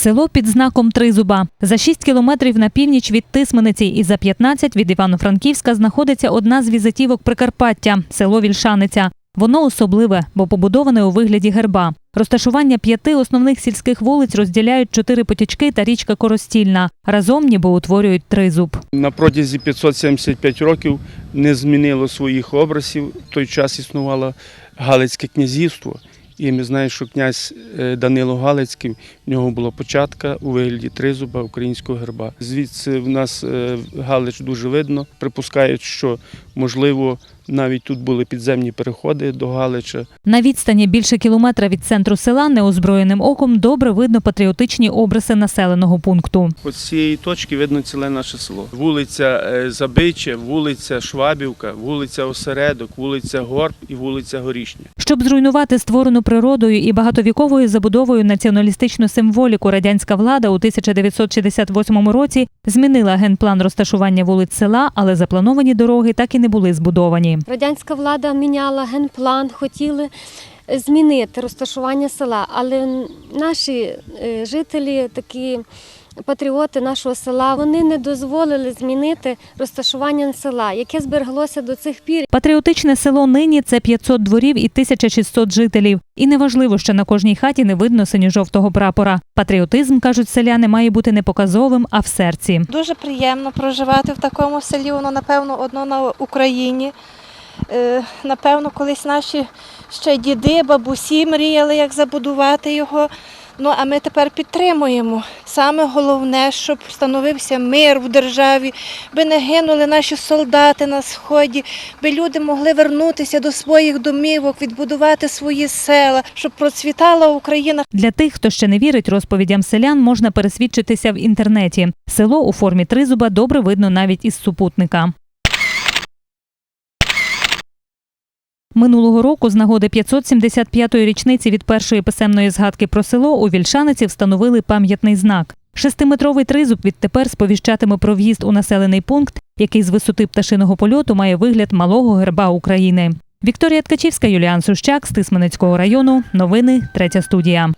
Село під знаком Тризуба. За 6 кілометрів на північ від Тисмениці і за 15 від Івано-Франківська знаходиться одна з візитівок Прикарпаття – село Вільшаниця. Воно особливе, бо побудоване у вигляді герба. Розташування п'яти основних сільських вулиць розділяють чотири потічки та річка Коростільна. Разом ніби утворюють тризуб. На протязі 575 років не змінило своїх образів. В той час існувало Галицьке князівство. І ми знаємо, що князь е, Данило Галицький, в нього була початка у вигляді тризуба українського герба. Звідси в нас е, Галич дуже видно. Припускають, що можливо навіть тут були підземні переходи до Галича. На відстані більше кілометра від центру села неозброєним оком добре видно патріотичні обриси населеного пункту. От з цієї точки видно ціле наше село. Вулиця е, Забиче, вулиця Швабівка, вулиця Осередок, вулиця Горб і вулиця Горішня. Щоб зруйнувати створену природою і багатовіковою забудовою націоналістичну символіку, радянська влада у 1968 році змінила генплан розташування вулиць села, але заплановані дороги так і не були збудовані. Радянська влада міняла генплан, хотіли змінити розташування села, але наші е, жителі, такі патріоти нашого села, вони не дозволили змінити розташування села, яке збереглося до цих пір. Патріотичне село нині це 500 дворів і 1600 жителів. І неважливо, що на кожній хаті не видно синьо-жовтого прапора. Патріотизм, кажуть селяни, має бути не показовим, а в серці. Дуже приємно проживати в такому селі, воно, напевно, одно на Україні. Е, Напевно, колись наші ще діди, бабусі мріяли, як забудувати його. Ну, а ми тепер підтримуємо. Саме головне, щоб встановився мир в державі, би не гинули наші солдати на сході, би люди могли вернутися до своїх домівок, відбудувати свої села, щоб процвітала Україна. Для тих, хто ще не вірить розповідям селян, можна пересвідчитися в інтернеті. Село у формі тризуба добре видно навіть із супутника. Минулого року з нагоди 575-ї річниці від першої писемної згадки про село у Вільшаниці встановили пам'ятний знак. Шестиметровий тризуб відтепер сповіщатиме про в'їзд у населений пункт, який з висоти пташиного польоту має вигляд малого герба України. Вікторія Ткачівська, Юліан Сущак з району. Новини третя студія.